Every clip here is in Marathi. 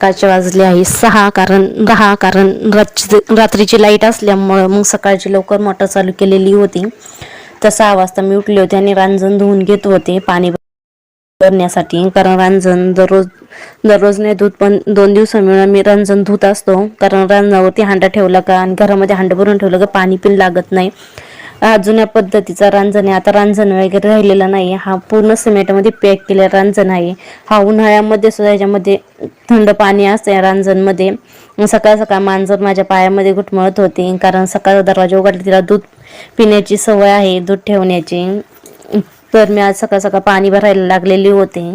सकाळचे वाजले आहे सहा कारण दहा कारण रात्री रात्रीची लाइट असल्यामुळं मग सकाळची लवकर मोटर चालू केलेली होती. तर सहा वाजता मी उठले होते आणि रांजण धुवून घेत होते पाणी करण्यासाठी कारण रांजण दररोज दररोज नाही धुत पण दोन दिवसांमुळे मी रांजण धुत असतो. कारण रांजणावरती हांडा ठेवला का आणि घरामध्ये हांडा भरून ठेवलं का पाणी पण लागत नाही. हा जुन्या पद्धतीचा रांजण आहे. आता रांजण वगैरे राहिलेला नाही हा पूर्ण सिमेंटमध्ये पॅक केलेला रांजण आहे. हा उन्हाळ्यामध्ये सुद्धा याच्यामध्ये थंड पाणी असते रांजणमध्ये. सकाळ सकाळ मांजर माझ्या पायामध्ये घुटमळत होती. कारण सकाळचा दरवाजा उघडला तिला दूध पिण्याची सवय आहे दूध ठेवण्याची. तर मी आज सकाळ सकाळ पाणी भरायला लागलेली होते.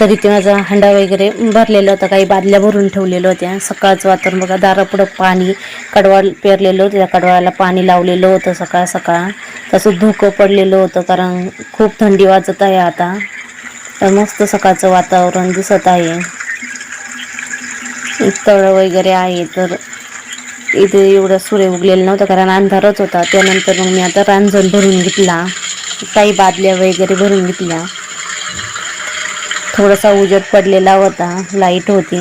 तरी ते माझा हंडा वगैरे भरलेला होता. काही बादल्या भरून ठेवलेल्या होत्या. सकाळचं वातावरण बघा दारापुढं पाणी कडवा पेरलेलं होतं. त्या कडवाळाला पाणी लावलेलं होतं सकाळ सकाळ. तसं धुकं पडलेलं होतं कारण खूप थंडी वाजत आहे आता. तर मस्त सकाळचं वातावरण दिसत आहे. तळं वगैरे आहे तर इथे एवढा सूर्य उगलेला नव्हता कारण अंधारच होता. त्यानंतर मग मी आता रांजण भरून घेतला. काही बादल्या वगैरे भरून घेतल्या. थोडासा उजेड पडलेला होता. लाइट होती.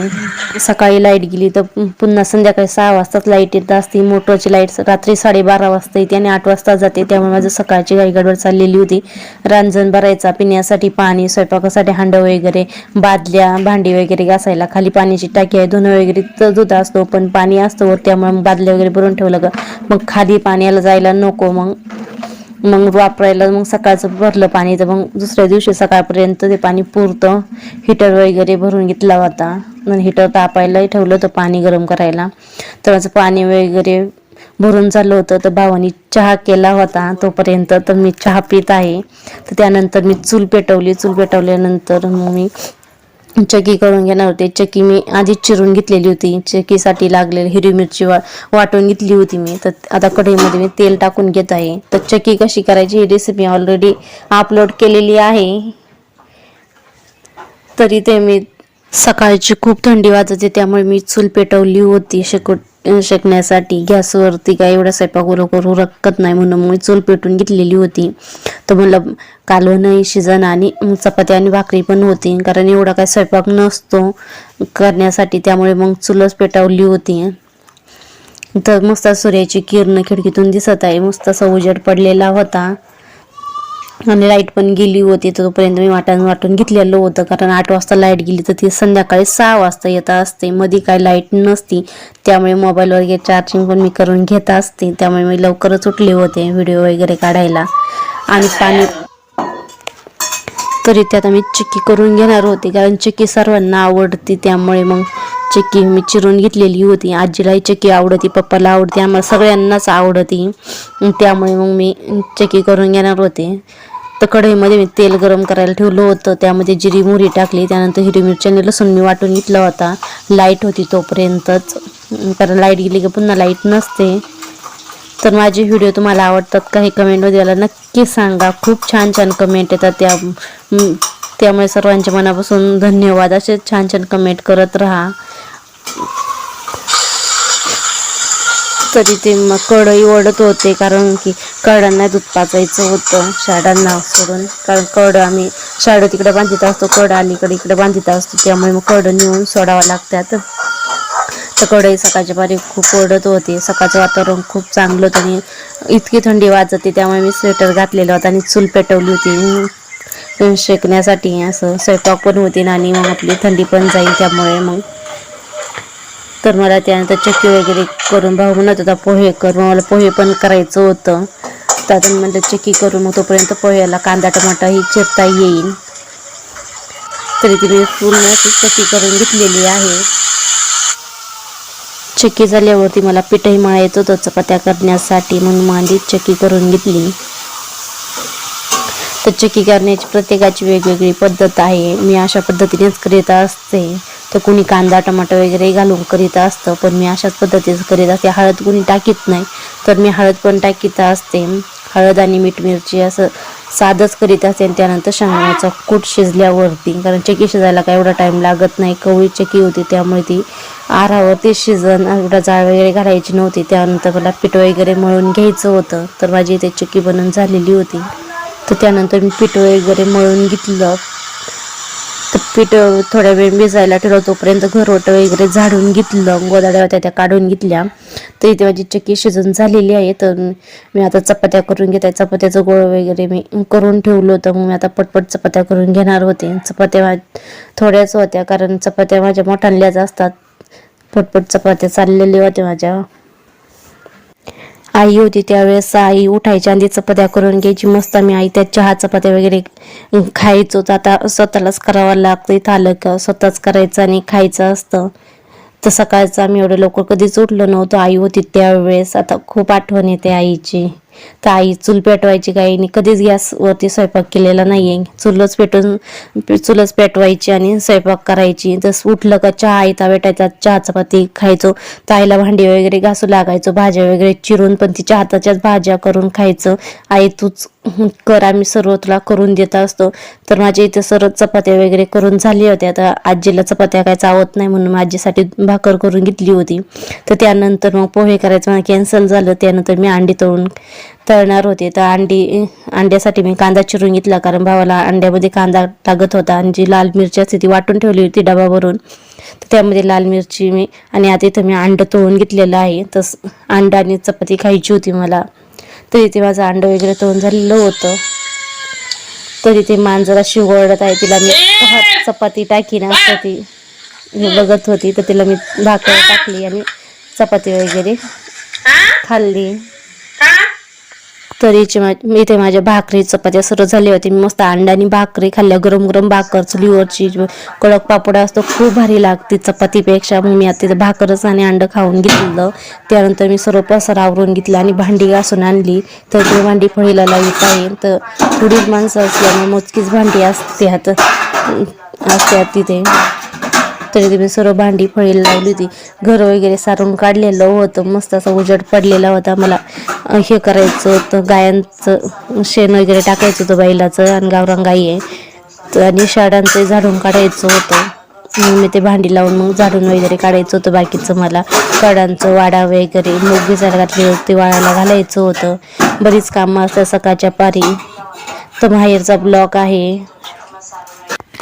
सकाळी लाइट गेली तर पुन्हा संध्याकाळी सहा वाजताच लाइट येत असते. मोटरची लाइट रात्री साडेबारा वाजता येते आणि आठ वाजता जाते. त्यामुळे माझं सकाळची गाई गडबड चाललेली होती. रांजण भरायचा पिण्यासाठी पाणी स्वयंपाकासाठी हांड वगैरे बादल्या भांडी वगैरे घासायला. खाली पाण्याची टाकी आहे. धुणं वगैरे तर धुता असतो पण पाणी असतं त्यामुळे बादल्या वगैरे भरून ठेवलं का मग खाली पाण्याला जायला नको. मग मग वापरायला मग सकाळचं भरलं पाणी तर मग दुसऱ्या दिवशी सकाळपर्यंत ते पाणी पुरतं. हिटर वगैरे भरून घेतला होता. आणि हिटर तापायलाही ठेवलं होतं पाणी गरम करायला. तर माझं पाणी वगैरे भरून झालं होतं. तर भावानी चहा केला होता तोपर्यंत. तर मी चहा पित आहे. तर त्यानंतर मी चूल पेटवली. चूल पेटवल्यानंतर मग मी चकी करून घेणार होते. चकी मी आधीच चिरून घेतलेली होती. चकीसाठी लागलेली हिरवी मिरची वा वाटून घेतली होती मी. तर आता कढईमध्ये मी तेल टाकून घेत आहे. तर चकी कशी करायची ही रेसिपी ऑलरेडी अपलोड केलेली आहे. तरी ते मी सकाळची खूप थंडी वाजत होती त्यामुळे मी चूल पेटवली होती. शेकूट शेकण्यासाठी गॅसवरती काय एवढा स्वयंपाक उरं करू रक्कत नाही म्हणून मी चूल पेटून घेतलेली होती. तर म्हणलं कालवणही शिजन आणि चपाती आणि भाकरी पण होती. कारण एवढा काय स्वयंपाक नसतो करण्यासाठी त्यामुळे मग चूलच पेटवली होती. तर मस्त सूर्याची किरण खिडकीतून दिसत आहे. मस्त असा उजेड पडलेला होता. आणि लाइट पण गेली होती तर तोपर्यंत मी वाटण वाटून घेतलेलं होतं. कारण आठ वाजता लाइट गेली तर ती संध्याकाळी सहा वाजता येत असते. मध्ये काय लाइट नसती. त्यामुळे मोबाईल वगैरे चार्जिंग पण मी करून घेत असते. त्यामुळे मी लवकरच उठले होते व्हिडिओ वगैरे काढायला. आणि पाणी तरी त्यात मी चिक्की करून घेणार होते. कारण चिक्की सर्वांना आवडते. त्यामुळे मग चिक्की मी चिरून घेतलेली होती. आजीलाही चक्की आवडती पप्पाला आवडते आम्हाला सगळ्यांनाच आवडती. त्यामुळे मग मी चक्की करून घेणार होते. तर कढईमध्ये मी तेल गरम करायला ठेवलं होतं. त्यामध्ये जिरी मोहरी टाकली. त्यानंतर हिरवी मिरची आणि लसूण मी वाटून घेतला होता. लाइट होती तोपर्यंतच. कारण लाइट गेली की पुन्हा लाइट नसते. तर माझे व्हिडिओ तुम्हाला आवडतात का हे कमेंटमध्ये याला नक्की सांगा. खूप छान छान कमेंट येतात. त्या त्यामुळे सर्वांच्या मनापासून धन्यवाद. असे छान छान कमेंट करत राहा. कधी ते मग कढई ओढत होते कारण की कडांना दूध पाचायचं होतं शाळांना सोडून. कारण कड आम्ही शाळा तिकडे बांधित असतो कड अलीकडे इकडे बांधित असतो त्यामुळे मग कड नेऊन सोडावं लागतात. तर कढई सकाळच्या पारी खूप ओढत होते. सकाळचं वातावरण खूप चांगलं होतं आणि इतकी थंडी वाजत होती त्यामुळे मी स्वेटर घातलेलं होतं आणि चूल पेटवली होती. शेकण्यासाठी असं स्वयंपाक पण होती आणि मग आपली थंडी पण जाईल त्यामुळे मग तर मला त्यानंतर चक्की वगैरे करून भाऊ म्हणत होता पोहे कर मला पोहे पण करायचं होतं. तर आता म्हणलं चक्की करून मग तोपर्यंत पोह्याला कांदा टमाटाही चिरता येईल तरी तिने पूर्ण अशी चक्की करून घेतलेली आहे. चक्की झाल्यावरती मला पिठही मळायचं होतं चपात्या करण्यासाठी म्हणून मांडी चक्की करून घेतली. तर चक्की करण्याची प्रत्येकाची वेगवेगळी पद्धत आहे. मी अशा पद्धतीनेच करीत असते. तर कुणी कांदा टमाटर वगैरे घालून करीत असतं पण मी अशाच पद्धतीचं करीत असते. हळद कुणी टाकीत नाही तर मी हळद पण टाकीत असते. हळद आणि मीठ मिरची असं साधंच करीत असते आणि त्यानंतर शेंगदाण्याचा कूट शिजल्यावरती कारण चकी शिजायला काय एवढा टाईम लागत नाही कवळी चकी होती त्यामुळे ती आरावरती शिजन एवढा जाळ वगैरे घालायची नव्हती. त्यानंतर मला पीठ वगैरे मळून घ्यायचं होतं तर माझी इथे चक्की बनून झालेली होती. तर त्यानंतर मी पीठ वगैरे मळून घेतलं. पीठ थोड्या वेळ भिजायला ठेवलं. तोपर्यंत घरोट वगैरे झाडून घेतलं. गोदाड्या होत्या त्या काढून घेतल्या. तर इथे माझी चक्की शिजून झालेली आहे. तर मी आता चपात्या करून घेत. आहे चपात्याचं गोळ वगैरे मी करून ठेवलं होतं. मग मी आता पटपट चपात्या करून घेणार होते. चपात्या थोड्याच होत्या. कारण चपात्या माझ्या मोठ्याल्याच असतात. पटपट चपात्या चाललेल्या होत्या माझ्या. आई होती त्यावेळेस आई उठायची आणि ती चपात्या करून घ्यायची. मस्त मी आई त्या चहा चपात्या वगैरे खायचोच आता स्वतःलाच करावं लागतं. इथं आलं का स्वतःच करायचं आणि खायचं असतं. तर सकाळचं आम्ही एवढं लवकर कधीच उठलो नव्हतो. आई होती त्यावेळेस. आता खूप आठवण येते आईची. तर आई चूल पेटवायची काही नाही कधीच गॅसवरती स्वयंपाक केलेला नाहीये. चुलच पेटून चुलच पेटवायची आणि स्वयंपाक करायची. तस उठलं का चहा आयता भेटायचा चहा चपाती खायचो. ताईला भांडी वगैरे घासू लागायचो भाज्या वगैरे चिरून पण तिच्या हाताच्याच भाज्या करून खायचं. आई तूच कर आम्ही सर्व तुला करून देत असतो. तर माझ्या इथे सर्व चपात्या वगैरे करून झाली होत्या आता आजीला चपात्या काय चावत नाही म्हणून आजीसाठी भाकर करून घेतली होती. तर त्यानंतर मग पोहे करायचं मला कॅन्सल झालं. त्यानंतर मी अंडी तळून तळणार होते. तर अंडी अंड्यासाठी मी कांदा चिरून घेतला. कारण भावाला अंड्यामध्ये कांदा टाकत होता आणि जी लाल मिरची असते ती वाटून ठेवली होती डबा भरून तर त्यामध्ये लाल मिरची मी आणि आता इथं मी अंड तळून घेतलेलं आहे. तस अंडा आणि चपाती खायची होती मला. तर इथे माझं अंड वगैरे तळून झालेलं होतं. तरी ते मांजर अशी ओरडत आहे तिला मी हात चपाती टाकी ना असं ती बघत होती तर तिला मी भाकर टाकली आणि चपाती वगैरे खाल्ली. तर इथे मा- मी इथे माझ्या भाकरी चपात्या सर्व झाली होती. मी मस्त अंडा भाकरी खाल्ल्या गरम गरम भाकर चुलीवरची कडक पापड असतो खूप भारी लागते चपातीपेक्षा. मग मी आता भाकरच आणि अंड खाऊन घेतलं. त्यानंतर मी सर्व पसार आवरून घेतला आणि भांडी घासून आणली. तर ते भांडी फळीला लावित आहे तर पुढील माणसं असल्यामुळे मोजकीच भांडी असतात असतात तिथे. तरी मी सर्व भांडी फळी लावली होती. घर वगैरे सारून काढलेलं होतं. मस्त असा उजड पडलेला होता. मला हे करायचं होतं. गायांचं शेण वगैरे टाकायचं होतं बैलाचं. आणि गावरान गाई आहे. तर आणि शाडांचं झाडून काढायचं होतं. मी ते भांडी लावून मग झाडून वगैरे काढायचं होतं बाकीचं मला. कडांचं वाडा वगैरे मूग भिजायला घातली होती. वाळायला घालायचं होतं. बरीच कामं असतात सकाळच्या पारी. तर बाहेरचा ब्लॉक आहे.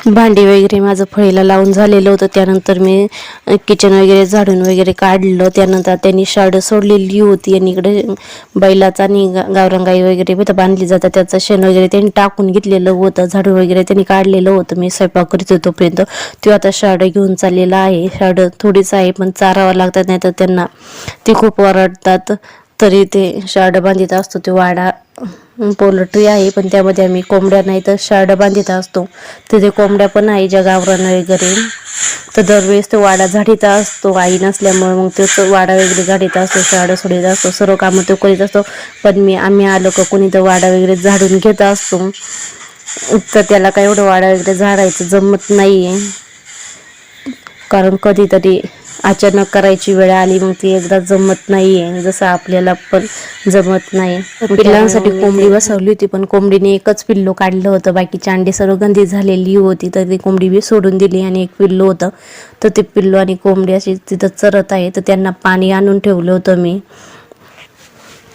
भांडी वगैरे माझं फळीला लावून झालेलं होतं. त्यानंतर मी किचन वगैरे झाडून वगैरे काढलं. त्यानंतर त्यांनी शाड सोडलेली होती आणि इकडे बैलाचा आणि गावरंगाई वगैरे इथं बांधली जातात. त्याचं शेण वगैरे त्यांनी टाकून घेतलेलं होतं. झाडून वगैरे त्यांनी काढलेलं होतं. मी स्वयंपाक करीत होतो तो आता शाड घेऊन चाललेला आहे. शाड थोडीच आहे पण चारावं लागतात. नाही तर त्यांना ते खूप ओरडतात. तरी ते शाड बांधित असतो. ते वाडा पोल्ट्री आहे पण त्यामध्ये आम्ही कोंबड्या नाही तर शार्ड बांधित असतो. तिथे कोंबड्या पण आहे ज्या गावरान वगैरे. तर दरवेळेस तो वाडा झाडीत असतो आई नसल्यामुळे मग तो वाडा वगैरे झाडीत असतो शाड सोडीत असतो सर्व कामं तो करीत असतो. पण मी आम्ही आलो का कोणी तर वाडा वगैरे झाडून घेत असतो. तर त्याला काय एवढं वाडा वगैरे झाडायचं जमत नाहीये. कारण कधीतरी अचानक करायची वेळ आली मग ती एकदा जमत नाहीये. जसं आपल्याला पण जमत नाही. पिल्लांसाठी कोंबडी बसवली होती पण कोंबडीने एकच पिल्लू काढलं होतं. बाकीची अंडी सर्व गंधी झालेली होती तर ती कोंबडी बी सोडून दिली आणि एक पिल्लू होतं. तर ते पिल्लू आणि कोंबडी अशी तिथं चरत आहे तर त्यांना पाणी आणून ठेवलं होतं मी.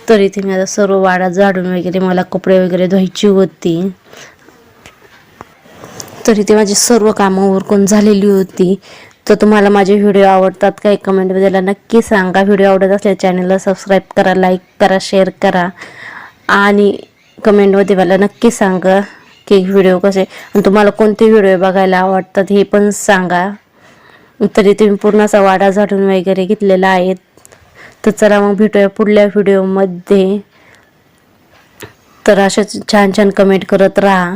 तरी ते मी आता सर्व वाडा झाडून वगैरे मला कपडे वगैरे धुवायची होती. तरी ते माझी सर्व कामं उरकून झालेली होती. तर तुम्हाला माझे व्हिडिओ आवडतात काही एक कमेंटमध्ये नक्की सांगा. व्हिडिओ आवडत असल्यास चॅनलला सबस्क्राईब करा लाईक करा शेअर करा. आणि कमेंटमध्ये मला नक्की सांगा की व्हिडिओ कसे. आणि तुम्हाला कोणते व्हिडिओ बघायला आवडतात हे पण सांगा. तरी तुम्ही पूर्ण असा वाडा झाडून वगैरे घेतलेला आहे तर चला मग भेटूया पुढल्या व्हिडिओमध्ये तर असेच छान छान कमेंट करत राहा.